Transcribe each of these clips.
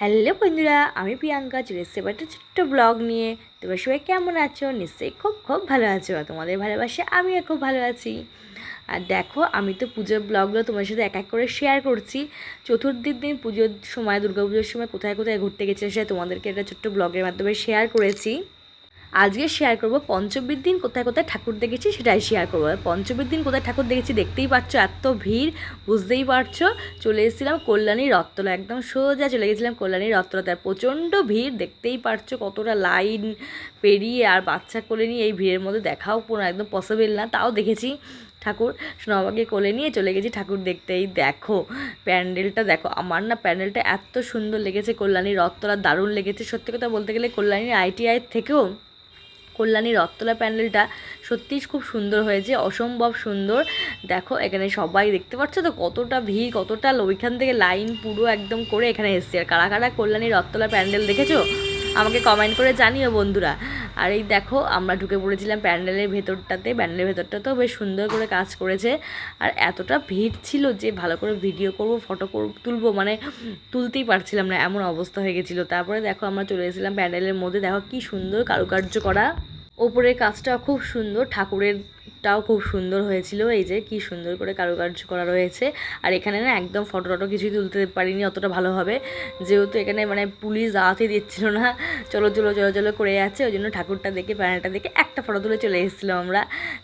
Hello বন্ধুরা, আমি প্রিয়াঙ্কা, চলে এসেছি একটা ছোট্ট ব্লগ নিয়ে। তোমরা সবাই কেমন আছো? নিশ্চয়ই খুব খুব ভালো আছো তোমাদের ভালোবাসে আমিও খুব ভালো আছি। আর দেখো, আমি তো পুজোর ব্লগগুলো তোমার সাথে এক এক করে শেয়ার করছি। চতুর্দিক দিন পুজোর সময় দুর্গা পুজোর সময় কোথায় কোথায় ঘুরতে গেছে সে তোমাদেরকে একটা ছোট্ট ব্লগের মাধ্যমে শেয়ার করেছি। আজকে শেয়ার করব পঞ্চমীর দিন, কোথায় কোথায় ঠাকুর দেখেছি সেটাই শেয়ার করব। পঞ্চমীর দিন কোথায় ঠাকুর দেখেছি দেখতেই পাচ্ছ, এত ভিড়, বুঝতেই পারছ। চলে এসেছিলাম কল্যাণী রত্তলা একদম সোজা চলে গেছিলাম কল্যাণী রত্তলাতে আর প্রচণ্ড ভিড়, দেখতেই পারছ কতটা লাইন পেরিয়ে আর বাচ্চা কোলে নিয়ে এই ভিড়ের মধ্যে দেখাও কোনো একদম পসিবল না, তাও দেখেছি ঠাকুর। সোনাবাকে কোলে নিয়ে চলে গেছি ঠাকুর দেখতেই। দেখো, প্যান্ডেলটা দেখো, আমার না প্যান্ডেলটা এত সুন্দর লেগেছে কল্যাণী রথতলা দারুণ লেগেছে। সত্যি কথা বলতে গেলে কল্যাণীর আইটিআইয়ের থেকেও কল্যাণী রথতলা প্যান্ডেলটা সত্যিই খুব সুন্দর হয়েছে, অসম্ভব সুন্দর। দেখো, এখানে সবাই দেখতে পাচ্ছ তো কতটা ভিড়, কতটা ওইখান থেকে লাইন পুরো একদম করে এখানে এসছে। আর কারা কারা কল্যাণী রথতলা প্যান্ডেল দেখেছ? আমাকে কমেন্ট করে জানিও বন্ধুরা। আর এই দেখো, আমরা ঢুকে পড়েছিলাম প্যান্ডেলের ভেতরটাতে, প্যান্ডেলের ভেতরটা তো বেশ সুন্দর করে কাজ করেছে। আর এতটা ভিড় ছিল যে ভালো করে ভিডিও করব ফটো করব, তুলবো মানে তুলতেই পারছিলাম না, এমন অবস্থা হয়ে গেছিল। তারপরে দেখো, আমরা চলে এসেছিলাম প্যান্ডেলের মধ্যে। দেখো, কি সুন্দর কারুকার্য করা। ওপরের কাজটা খুব সুন্দর ঠাকুরেরটাও খুব সুন্দর হয়েছিল। এই যে কি সুন্দর করে কারুকার্য করা রয়েছে। আর এখানে না একদম ফটো টটো কিছুই তুলতে পারিনি, অতটা ভালোভাবে যেহেতু এখানে মানে পুলিশ দাওয়াতে দিচ্ছিল না। চলো চলো চলো চলো করে যাচ্ছে। ওই জন্য ঠাকুরটা দেখে প্যানেলটা দেখে একটা ফটো তুলে চলে এসেছিলাম আমরা।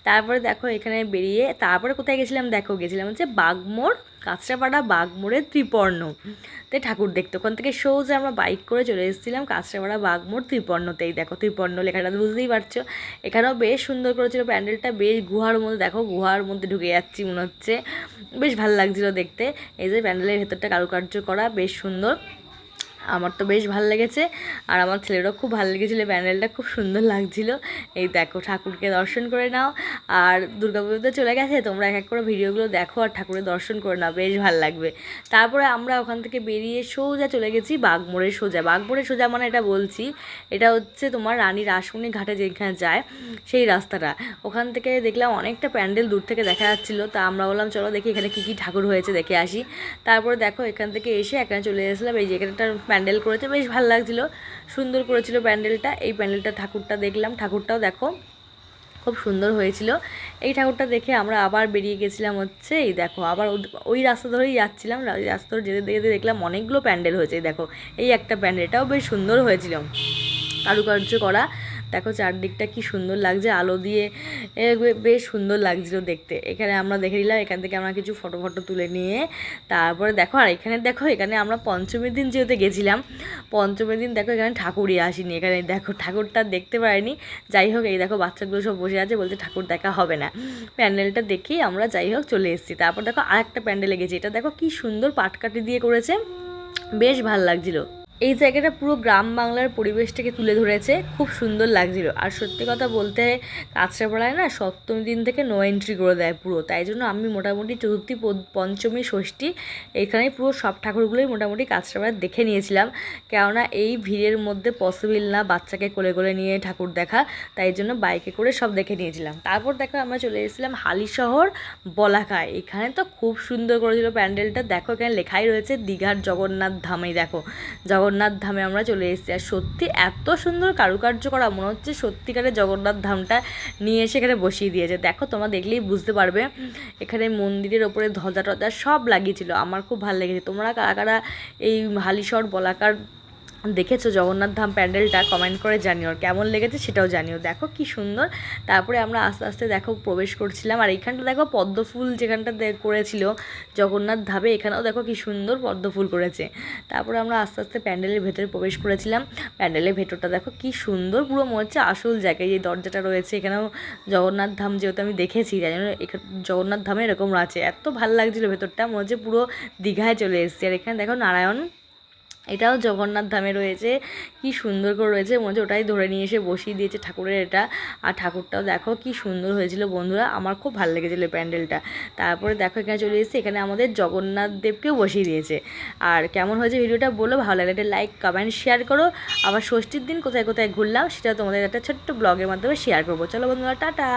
তারপরে দেখো এখানে বেরিয়ে, তারপরে কোথায় গেছিলাম? দেখো, গেছিলাম হচ্ছে বাগমোড় কাঁচরাপাড়া বাগমোড়ের ত্রিপর্ণ। তে ঠাকুর দেখতে। ওখান থেকে সোজা আমরা বাইক করে চলে এসেছিলাম কাঁচরাপাড়া বাগমোড় ত্রিপর্ণতেই। দেখো, ত্রিপর্ণ লেখাটা বুঝতেই পারছ। এখানেও বেশ সুন্দর করেছিল প্যান্ডেলটা বেশ গুহার মধ্যে, দেখো গুহার মধ্যে ঢুকে যাচ্ছি মনে হচ্ছে। বেশ ভালো লাগছিল দেখতে। এই যে প্যান্ডেলের ভেতরটা কারুকার্য করা, বেশ সুন্দর। আমার তো বেশ ভালো লেগেছে। আর আমার ছেলেরও খুব ভালো লেগেছিলো, প্যান্ডেলটা খুব সুন্দর লাগছিল। এই দেখো, ঠাকুরকে দর্শন করে নাও। আর দুর্গাপুজোতে চলে গেছে, তোমরা এক এক করে ভিডিওগুলো দেখো আর ঠাকুরের দর্শন করে নাও, বেশ ভালো লাগবে। তারপরে আমরা ওখান থেকে বেরিয়ে সোজা চলে গেছি বাগমোড়ের সোজা। বাগমোড়ের সোজা মানে এটা বলছি, এটা হচ্ছে তোমার রানী রাসমণি ঘাটে যেখানে যায়, সেই রাস্তাটা। ওখান থেকে দেখলাম অনেকটা প্যান্ডেল দূর থেকে দেখা যাচ্ছিল, তা আমরা বললাম, চলো দেখি এখানে কী কী ঠাকুর হয়েছে, দেখে আসি। তারপরে দেখো এখান থেকে এসে এখানে চলে এসেছিলাম এই যে এখানটা প্যান্ডেল করেছে, বেশ ভালো লাগছিল। সুন্দর করেছিল প্যান্ডেলটা। এই প্যান্ডেলটা ঠাকুরটা দেখলাম। ঠাকুরটাও দেখো, খুব সুন্দর হয়েছিল। এই ঠাকুরটা দেখে আমরা আবার বেরিয়ে গেছিলাম হচ্ছে, এই দেখো, আবার ওই রাস্তা ধরেই যাচ্ছিলাম। রাস্তা ধরে যেতে যেতে দেখলাম অনেকগুলো প্যান্ডেল হয়েছে দেখো। এই একটা প্যান্ডেলটাও বেশ সুন্দর হয়েছিল। কারুকার্য করা। দেখো চারদিকটা কি সুন্দর লাগছে, আলো দিয়ে বেশ সুন্দর লাগছিল দেখতে। এখানে আমরা দেখে নিলাম, এখান থেকে আমরা কিছু ফটো ফটো তুলে নিয়ে, তারপরে দেখো, আর এখানে দেখো, এখানে আমরা পঞ্চমীর দিন যেহেতু গেছিলাম, পঞ্চমীর দিন দেখো এখানে ঠাকুরই আসিনি, এখানে দেখো ঠাকুরটা দেখতে পারিনি। যাই হোক, এই দেখো বাচ্চাগুলো সব বসে আছে, বলছে ঠাকুর দেখা হবে না। প্যান্ডেলটা দেখেই আমরা যাই হোক চলে এসেছি। তারপর দেখো আরেকটা প্যান্ডেলে গেছি, এটা দেখো কি সুন্দর পাটকাটি দিয়ে করেছে, বেশ ভালো লাগছিল। এই জায়গাটা পুরো গ্রাম বাংলার পরিবেশটাকে তুলে ধরেছে। খুব সুন্দর লাগছিল। আর সত্যি কথা বলতে, কাঁচরাপাড়ায় না সপ্তমী দিন থেকে নো এন্ট্রি করে দেয় পুরো। তাই জন্য আমি মোটামুটি চতুর্থী পঞ্চমী, ষষ্ঠী এখানে পুরো সব ঠাকুরগুলোই মোটামুটি কাঁচরাপাড়ায় দেখে নিয়েছিলাম। কেননা এই ভিড়ের মধ্যে পসিবল না বাচ্চাকে কোলে কোলে নিয়ে ঠাকুর দেখা। তাই জন্য বাইকে করে সব দেখে নিয়েছিলাম। তারপর দেখো আমরা চলে এসেছিলাম হালিশহর বলাকায় এখানে তো খুব সুন্দর করেছিল প্যান্ডেলটা। দেখো এখানে লেখাই রয়েছে, দীঘার জগন্নাথ ধামেই দেখো, জগন্নাথ জগন্নাথ ধামে আমরা চলে এসেছি। আর সত্যি এত সুন্দর কারুকার্য করা, মনে হচ্ছে সত্যিকারের জগন্নাথ ধামটা নিয়ে এসে এখানে বসিয়ে দিয়েছে। দেখো, তোমরা দেখলেই বুঝতে পারবে, এখানে মন্দিরের ওপরে ধ্বজা টজা সব লাগিয়েছিল। আমার খুব ভালো লেগেছে। তোমরা কারা কারা এই হালিশর বলাকার দেখেছ জগন্নাথ ধাম প্যান্ডেলটা? কমেন্ট করে জানিও কেমন লেগেছে সেটাও জানিও। দেখো কি সুন্দর। তারপরে আমরা আস্তে আস্তে দেখো প্রবেশ করছিলাম আর এইখানটা দেখো পদ্ম ফুল যেখানটা করেছিল জগন্নাথ ধাবে এখানেও দেখো কি সুন্দর পদ্ম ফুল করেছে। তারপরে আমরা আস্তে আস্তে প্যান্ডেলের ভেতরে প্রবেশ করেছিলাম। প্যান্ডেলের ভেতরটা দেখো কি সুন্দর, পুরো মনে হচ্ছে আসল জায়গায় যে দরজাটা রয়েছে। এখানেও জগন্নাথ ধাম যেহেতু আমি দেখেছি যাই জন্য জগন্নাথ ধামে এরকম আছে। এত ভালো লাগছিল ভেতরটা, মনে হচ্ছে পুরো দীঘায় চলে এসেছে। আর এখানে দেখো নারায়ণ এটাও জগন্নাথ ধামে রয়েছে। কি সুন্দর করে রয়েছে। মনে হচ্ছে ওটাই ধরে নিয়ে এসে বসিয়ে দিয়েছে ঠাকুরের এটা। আর ঠাকুরটাও দেখো কি সুন্দর হয়েছিল বন্ধুরা। আমার খুব ভালো লেগেছিলো প্যান্ডেলটা। তারপরে দেখো এখানে চলে এসেছে। এখানে আমাদের জগন্নাথ দেবকেও বসিয়ে দিয়েছে। আর কেমন হয়েছে ভিডিওটা বলো। ভালো লাগলে একটা লাইক কমেন্ট শেয়ার করো। আবার ষষ্ঠীর দিন কোথায় কোথায় ঘুরলাম, সেটা তোমাদের একটা ছোট্ট ব্লগের মাধ্যমে শেয়ার করব। চলো বন্ধুরা, টাটা!